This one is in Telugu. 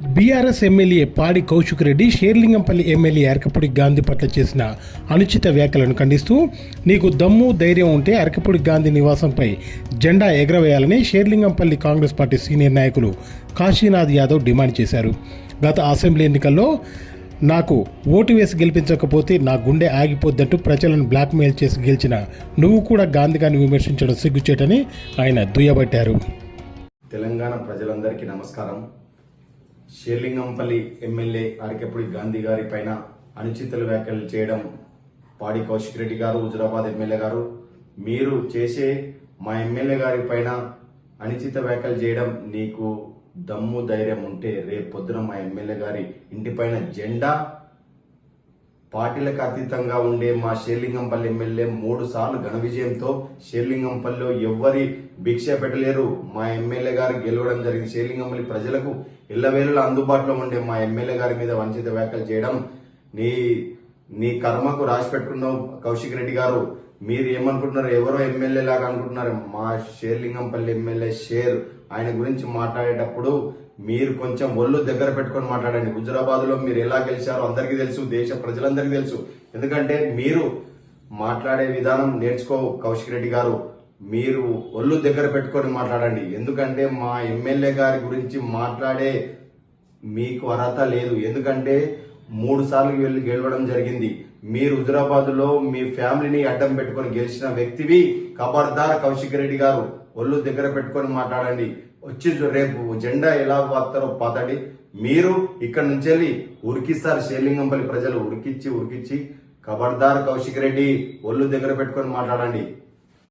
BRS MLA Padi Kaushik Reddy Serilingampally MLA Arekapudi Gandhi పట్ల చేసిన అనుచిత వ్యాఖ్యలను ఖండిస్తూ నీకు దమ్ము ధైర్యం ఉంటే అరకపూడి గాంధీ నివాసంపై జెండా ఎగరవేయాలని షేర్లింగంపల్లి కాంగ్రెస్ పార్టీ సీనియర్ నాయకులు కాశీనాథ్ యాదవ్ డిమాండ్ చేశారు. గత అసెంబ్లీ ఎన్నికల్లో నాకు ఓటు వేసి గెలిపించకపోతే నా గుండె ఆగిపోద్దంటూ ప్రజలను బ్లాక్మెయిల్ చేసి గెలిచిన నువ్వు కూడా గాంధీ గారిని విమర్శించడం సిగ్గుచేటని ఆయన దుయ్యబట్టారు. తెలంగాణ ప్రజలందరికీ నమస్కారం. షేర్లింగంపల్లి ఎమ్మెల్యే అరకెప్పుడు గాంధీ గారి పైన అనుచిత వ్యాఖ్యలు చేయడం పాడి కౌశిక్ రెడ్డి గారు హుజురాబాద్ ఎమ్మెల్యే గారు. మీరు చేసే మా ఎమ్మెల్యే గారి పైన అనుచిత వ్యాఖ్యలు చేయడం నీకు దమ్ము ధైర్యం ఉంటే రేపు పొద్దున మా ఎమ్మెల్యే గారి ఇంటిపైన జెండా పార్టీలకు అతీతంగా ఉండే మా షేర్లింగంపల్లి ఎమ్మెల్యే మూడు సార్లు ఘన విజయంతో షేర్లింగంపల్లిలో ఎవ్వరి భిక్ష పెట్టలేరు. మా ఎమ్మెల్యే గారు గెలవడం జరిగింది. షేర్లింగంపల్లి ప్రజలకు ఇళ్ళవేళలా అందుబాటులో ఉండే మా ఎమ్మెల్యే గారి మీద వంచిత వ్యాఖ్యలు చేయడం నీ నీ కర్మకు రాసి పెట్టుకున్నావు కౌశిక్ రెడ్డి గారు. మీరు ఏమనుకుంటున్నారు? ఎవరో ఎమ్మెల్యే లాగా అనుకుంటున్నారు? మా షేర్లింగంపల్లి ఎమ్మెల్యే షేర్ ఆయన గురించి మాట్లాడేటప్పుడు మీరు కొంచెం ఒళ్ళు దగ్గర పెట్టుకొని మాట్లాడండి. హుజురాబాద్లో మీరు ఎలా గెలిచారో అందరికీ తెలుసు దేశ ప్రజలందరికీ తెలుసు. ఎందుకంటే మీరు మాట్లాడే విధానం నేర్చుకో కౌశిక్ రెడ్డి గారు. మీరు ఒళ్ళు దగ్గర పెట్టుకొని మాట్లాడండి. ఎందుకంటే మా ఎమ్మెల్యే గారి గురించి మాట్లాడే మీకు అర్హత లేదు. ఎందుకంటే మూడు సార్లు వెళ్ళి గెలవడం జరిగింది. మీరు హుజురాబాద్లో మీ ఫ్యామిలీని అడ్డం పెట్టుకొని గెలిచిన వ్యక్తివి ఖబర్దార్ కౌశిక్ రెడ్డి గారు. ఒళ్ళు దగ్గర పెట్టుకొని మాట్లాడండి. వచ్చి రేపు జెండా ఎలా వాస్తారో పాతండి. మీరు ఇక్కడ నుంచి వెళ్ళి ఉరికిస్తారు షేర్లింగంపల్లి ప్రజలు. ఉరికిచ్చి ఉరికిచ్చి. ఖబర్దార్ కౌశిక్ రెడ్డి ఒళ్ళు దగ్గర పెట్టుకొని మాట్లాడండి.